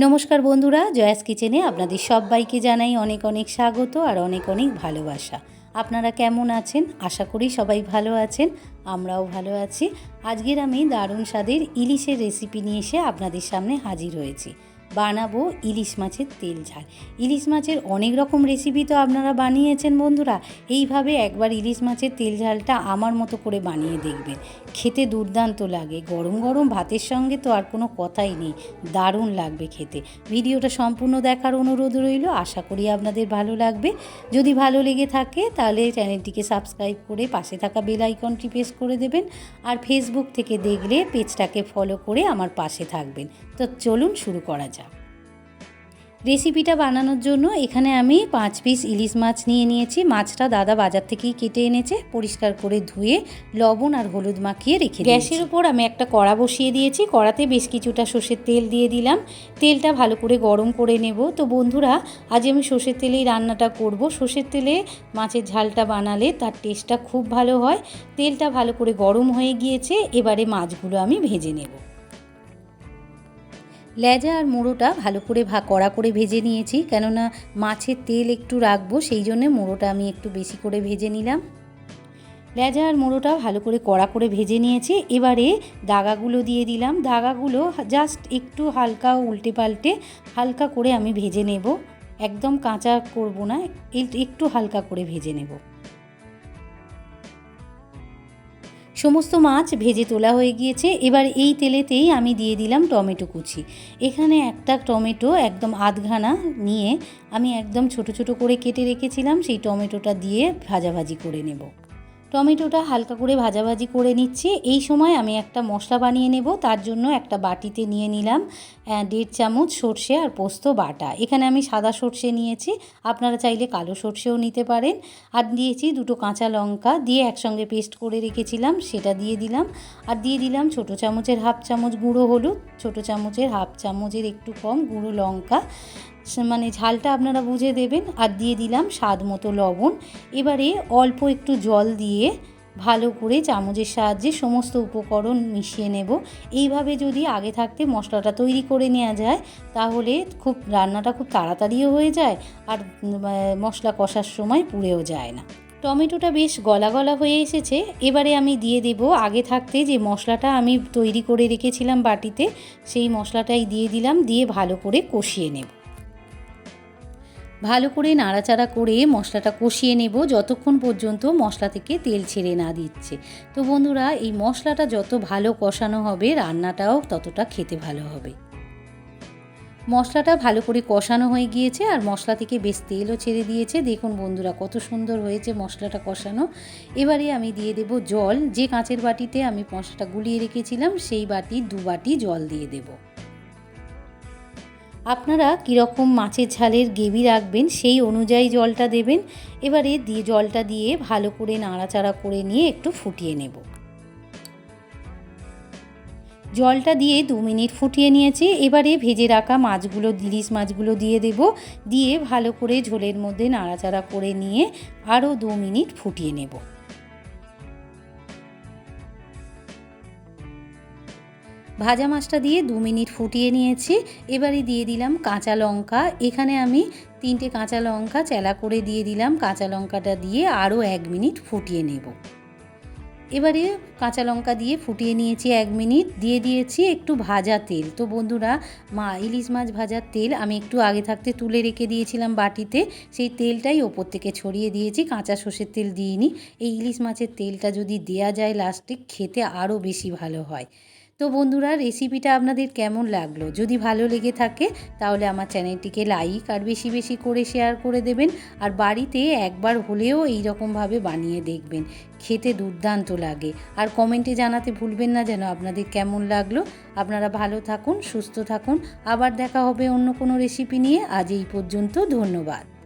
নমস্কার বন্ধুরা, জয়াস কিচেনে আপনাদের সবাইকে জানাই অনেক অনেক স্বাগত আর অনেক অনেক ভালোবাসা। আপনারা কেমন আছেন? আশা করি সবাই ভালো আছেন, আমরাও ভালো আছি। আজকের আমি দারুণ স্বাদের ইলিশের রেসিপি নিয়ে এসে আপনাদের সামনে হাজির হয়েছি। বানাবো ইলিশ মাছের তেল ঝাল। ইলিশ মাছের অনেক রকম রেসিপি তো আপনারা বানিয়েছেন বন্ধুরা। এইভাবে একবার ইলিশ মাছের তেল ঝালটা আমার মতো করে বানিয়ে দেখবেন। খেতে দুর্দান্ত লাগে। গরম গরম ভাতের সঙ্গে তো আর কোনো কথাই নেই। দারুণ লাগবে খেতে। ভিডিওটা সম্পূর্ণ দেখার অনুরোধ রইল। আশা করি আপনাদের ভালো লাগবে। যদি ভালো লেগে থাকে তাহলে চ্যানেলটিকে সাবস্ক্রাইব করে পাশে থাকা বেল আইকনটি প্রেস করে দেবেন। আর ফেসবুক থেকে দেখলে পেজটাকে ফলো করে আমার পাশে থাকবেন। তো চলুন শুরু করা যাক। রেসিপিটা বানানোর জন্য এখানে আমি পাঁচ পিস ইলিশ মাছ নিয়ে নিয়েছি। মাছটা দাদা বাজার থেকেই কেটে এনেছে, পরিষ্কার করে ধুয়ে লবণ আর হলুদ মাখিয়ে রেখে গ্যাসের উপর আমি একটা কড়া বসিয়ে দিয়েছি। কড়াতে বেশ কিছুটা সর্ষের তেল দিয়ে দিলাম। তেলটা ভালো করে গরম করে নেব। তো বন্ধুরা, আজ আমি সর্ষের তেলেই রান্নাটা করব। সর্ষের তেলে মাছের ঝালটা বানালে তার টেস্টটা খুব ভালো হয়। তেলটা ভালো করে গরম হয়ে গিয়েছে। এবারে মাছগুলো আমি ভেজে নেব। লেজা আর মুড়োটা ভালো করে ভা, কড়া করে ভেজে নিয়েছি। কেননা মাছের তেল একটু রাখব, সেই জন্য মুড়োটা আমি একটু বেশি করে ভেজে নিলাম। লেজা আর মুড়োটা ভালো করে কড়া করে ভেজে নিয়েছি। এবারে দাগাগুলো দিয়ে দিলাম। দাগাগুলো জাস্ট একটু হালকা উল্টে পাল্টে হালকা করে আমি ভেজে নেব। একদম কাঁচা করব না একটু হালকা করে ভেজে নেব। সমস্ত মাছ ভেজে তোলা হয়ে গিয়েছে। এবার এই তেলেতেই আমি দিয়ে দিলাম টমেটো কুচি। এখানে একটা টমেটো একদম আধঘানা নিয়ে আমি একদম ছোট ছোট করে কেটে রেখেছিলাম, সেই টমেটোটা দিয়ে ভাজাভাজি করে নেব। টমেটোটা হালকা করে ভাজাভাজি করে নিচ্ছি। এই সময় আমি একটা মশলা বানিয়ে নেব, তার জন্য একটা বাটিতে নিয়ে নিলাম দেড় চামচ সর্ষে আর পোস্ত বাটা। এখানে আমি সাদা সর্ষে নিয়েছি, আপনারা চাইলে কালো সর্ষেও নিতে পারেন। আর দিয়েছি দুটো কাঁচা লঙ্কা, দিয়ে একসঙ্গে পেস্ট করে রেখেছিলাম, সেটা দিয়ে দিলাম। আর দিয়ে দিলাম ছোটো চামচের হাফ চামচ গুঁড়ো হলুদ, ছোটো চামচের হাফ চামচের একটু কম গুঁড়ো লঙ্কা। মানে ঝালটা আপনারা বুঝে দেবেন আর দিয়ে দিলাম স্বাদ মতো লবণ। এবারে অল্প একটু জল দিয়ে ভালো করে চামচের সাহায্যে সমস্ত উপকরণ মিশিয়ে নেব। এইভাবে যদি আগে থাকতে মশলাটা তৈরি করে নেওয়া যায়, তাহলে খুব রান্নাটা খুব তাড়াতাড়িও হয়ে যায় আর মশলা কষার সময় পুড়েও যায় না। টমেটোটা বেশ গলা গলা হয়ে এসেছে। এবারে আমি দিয়ে দেব আগে থাকতে যে মশলাটা আমি তৈরি করে রেখেছিলাম বাটিতে, সেই মশলাটাই দিয়ে দিলাম, দিয়ে ভালো করে কষিয়ে নেব। ভালো করে নাড়াচাড়া করে মশলাটা কষিয়ে নেব। যতক্ষণ পর্যন্ত মশলা থেকে তেল ছেড়ে না দিচ্ছে। তো বন্ধুরা, এই মশলাটা যত ভালো কষানো হবে, রান্নাটাও ততটা খেতে ভালো হবে। মশলাটা ভালো করে কষানো হয়ে গিয়েছে আর মশলা থেকে বেশ তেলও ছেড়ে দিয়েছে। দেখুন বন্ধুরা, কত সুন্দর হয়েছে মশলাটা কষানো। এবারে আমি দিয়ে দেব জল। যে কাঁচের বাটিতে আমি মশলাটা গুলিয়ে রেখেছিলাম, সেই বাটি দু বাটি জল দিয়ে দেবো। আপনারা কীরকম মাছের ঝালের গ্রেভি রাখবেন সেই অনুযায়ী জলটা দেবেন। এবারে দিয়ে জলটা দিয়ে ভালো করে নাড়াচাড়া করে নিয়ে একটু ফুটিয়ে নেব। জলটা দিয়ে দু মিনিট ফুটিয়ে নিয়েছি। এবারে ভেজে রাখা মাছগুলো ইলিশ মাছগুলো দিয়ে দেব। দিয়ে ভালো করে ঝোলের মধ্যে নাড়াচাড়া করে নিয়ে আরও দু মিনিট ফুটিয়ে নেব। ভাজা মাছটা দিয়ে দু মিনিট ফুটিয়ে নিয়েছি। এবারে দিয়ে দিলাম কাঁচা লঙ্কা। এখানে আমি তিনটে কাঁচা লঙ্কা চেলা করে দিয়ে দিলাম। কাঁচা লঙ্কাটা দিয়ে আরও এক মিনিট ফুটিয়ে নেব। এবারে কাঁচা লঙ্কা দিয়ে ফুটিয়ে নিয়েছি এক মিনিট। দিয়ে দিয়েছি একটু ভাজা তেল। তো বন্ধুরা, মা, ইলিশ মাছ ভাজার তেল আমি একটু আগে থাকতে তুলে রেখে দিয়েছিলাম বাটিতে। সেই তেলটাই ওপর থেকে ছড়িয়ে দিয়েছি। কাঁচা সর্ষের তেল দিইনি। এই ইলিশ মাছের তেলটা যদি দেয়া যায় লাস্টে, খেতে আরও বেশি ভালো হয়। তো বন্ধুরা রেসিপিটা আপনাদের কেমন লাগল? যদি ভালো লেগে থাকে, তাহলে আমার চ্যানেলটিকে লাইক আর বেশি বেশি করে শেয়ার করে দেবেন। আর বাড়িতে একবার হলেও এই রকমভাবে বানিয়ে দেখবেন। খেতে দুর্দান্ত লাগে। আর কমেন্টে জানাতে ভুলবেন না যেন আপনাদের কেমন লাগল। আপনারা ভালো থাকুন, সুস্থ থাকুন। আবার দেখা হবে অন্য কোনো রেসিপি নিয়ে। আজ এই পর্যন্ত, ধন্যবাদ।